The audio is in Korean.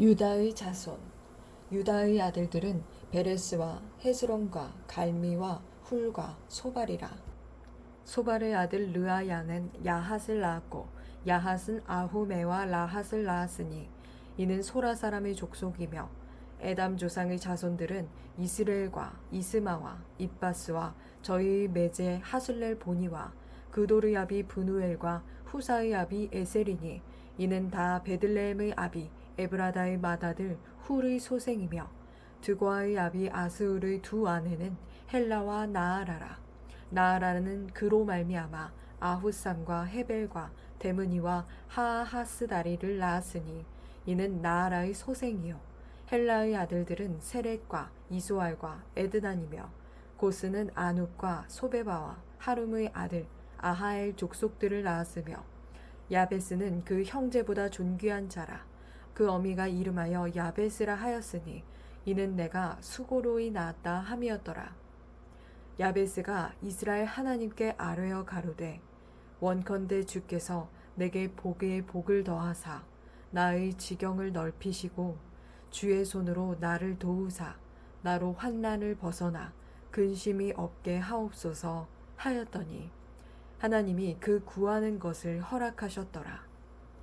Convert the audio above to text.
유다의 자손 유다의 아들들은 베레스와 헤스론과 갈미와 훌과 소발이라. 소발의 아들 르아야는 야핫을 낳았고 야핫은 아후메와 라핫을 낳았으니 이는 소라 사람의 족속이며 에담 조상의 자손들은 이스라엘과 이스마와 입바스와 저희 매제 하슬렐 보니와 그도르의 아비 브누엘과 후사의 아비 에셀이니 이는 다 베들레헴의 아비 에브라다의 맏아들 훌의 소생이며 드고아의 아비 아스울의 두 아내는 헬라와 나아라라. 나아라는 그로 말미암아 아후삼과 헤벨과 데므니와 하하스다리를 낳았으니 이는 나아라의 소생이요. 헬라의 아들들은 세렛과 이소알과 에드단이며 고스는 아눕과 소베바와 하룸의 아들 아하엘 족속들을 낳았으며 야베스는 그 형제보다 존귀한 자라 그 어미가 이름하여 야베스라 하였으니 이는 내가 수고로이 낳았다 함이었더라 야베스가 이스라엘 하나님께 아뢰어 가로되 원컨대 주께서 내게 복에 복을 더하사 나의 지경을 넓히시고 주의 손으로 나를 도우사 나로 환난을 벗어나 근심이 없게 하옵소서 하였더니 하나님이 그 구하는 것을 허락하셨더라.